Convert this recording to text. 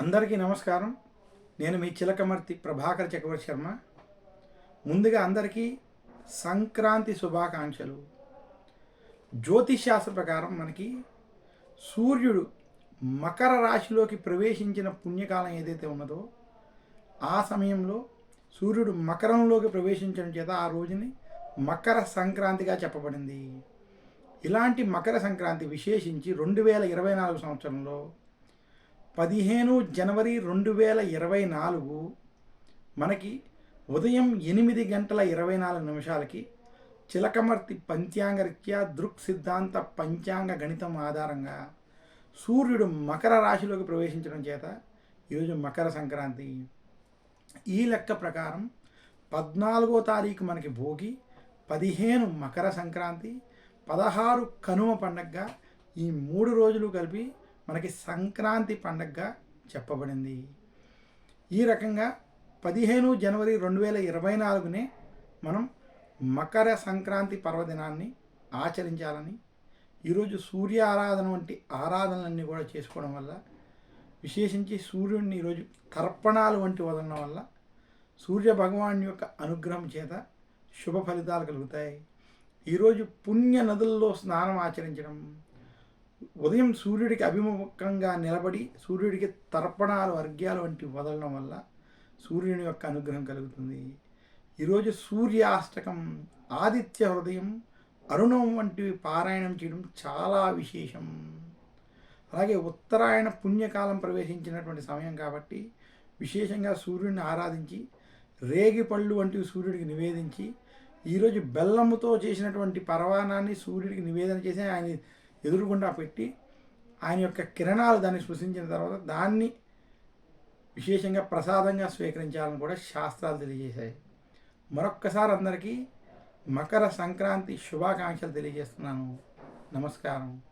అందరికీ నమస్కారం. నేను మీ చిలకమర్తి ప్రభాకర్ చక్రవర్తి శర్మ ముందుగా అందరికీ సంక్రాంతి శుభాకాంక్షలు. జ్యోతిశాస్త్ర ప్రకారం మనకి సూర్యుడు మకర రాశిలోకి ప్రవేశించిన పుణ్యకాలం ఏదైతే ఉన్నదో ఆ సమయంలో సూర్యుడు మకరంలోకి ప్రవేశించడం చేత ఆ రోజుని మకర సంక్రాంతిగా చెప్పబడింది. ఇలాంటి మకర సంక్రాంతి విశేషించి రెండు వేల ఇరవై నాలుగు సంవత్సరంలో పదిహేను జనవరి రెండు వేల ఇరవై నాలుగు మనకి ఉదయం ఎనిమిది గంటల ఇరవై నాలుగు నిమిషాలకి చిలకమర్తి పంచాంగరీత్యా దృక్ సిద్ధాంత పంచాంగ గణితం ఆధారంగా సూర్యుడు మకర రాశిలోకి ప్రవేశించడం చేత ఈరోజు మకర సంక్రాంతి. ఈ లెక్క ప్రకారం పద్నాలుగో తారీఖు మనకి భోగి పదిహేను మకర సంక్రాంతి పదహారు కనుమ పండగగా ఈ మూడు రోజులు కలిపి మనకి సంక్రాంతి పండగగా చెప్పబడింది. ఈ రకంగా పదిహేను జనవరి రెండు వేల ఇరవై నాలుగునే మనం మకర సంక్రాంతి పర్వదినాన్ని ఆచరించాలని ఈరోజు సూర్య ఆరాధన వంటి ఆరాధనలన్నీ కూడా చేసుకోవడం వల్ల విశేషించి సూర్యుడిని ఈరోజు తర్పణాలు వంటి వదలడం వల్ల సూర్య భగవాన్ యొక్క అనుగ్రహం చేత శుభ ఫలితాలు కలుగుతాయి. ఈరోజు పుణ్య నదుల్లో స్నానం ఆచరించడం ఉదయం సూర్యుడికి అభిముఖంగా నిలబడి సూర్యుడికి తర్పణాలు అర్ఘ్యాలు వంటి వదలడం వల్ల సూర్యుని యొక్క అనుగ్రహం కలుగుతుంది. ఈరోజు సూర్యాష్టకం ఆదిత్య హృదయం అరుణం వంటివి పారాయణం చేయడం చాలా విశేషం. అలాగే ఉత్తరాయణ పుణ్యకాలం ప్రవేశించినటువంటి సమయం కాబట్టి విశేషంగా సూర్యుడిని ఆరాధించి రేగి పళ్ళు వంటివి సూర్యుడికి నివేదించి ఈరోజు బెల్లముతో చేసినటువంటి పరవాణాన్ని సూర్యుడికి నివేదన చేసి ఆయన ఎదురుగుండా పెట్టి ఆయన యొక్క కిరణాలు దాన్ని స్పృశించిన తర్వాత దాన్ని విశేషంగా ప్రసాదంగా స్వీకరించాలని కూడా శాస్త్రాలు తెలియజేశాయి. మరొక్కసారి అందరికీ మకర సంక్రాంతి శుభాకాంక్షలు తెలియజేస్తున్నాను. నమస్కారం.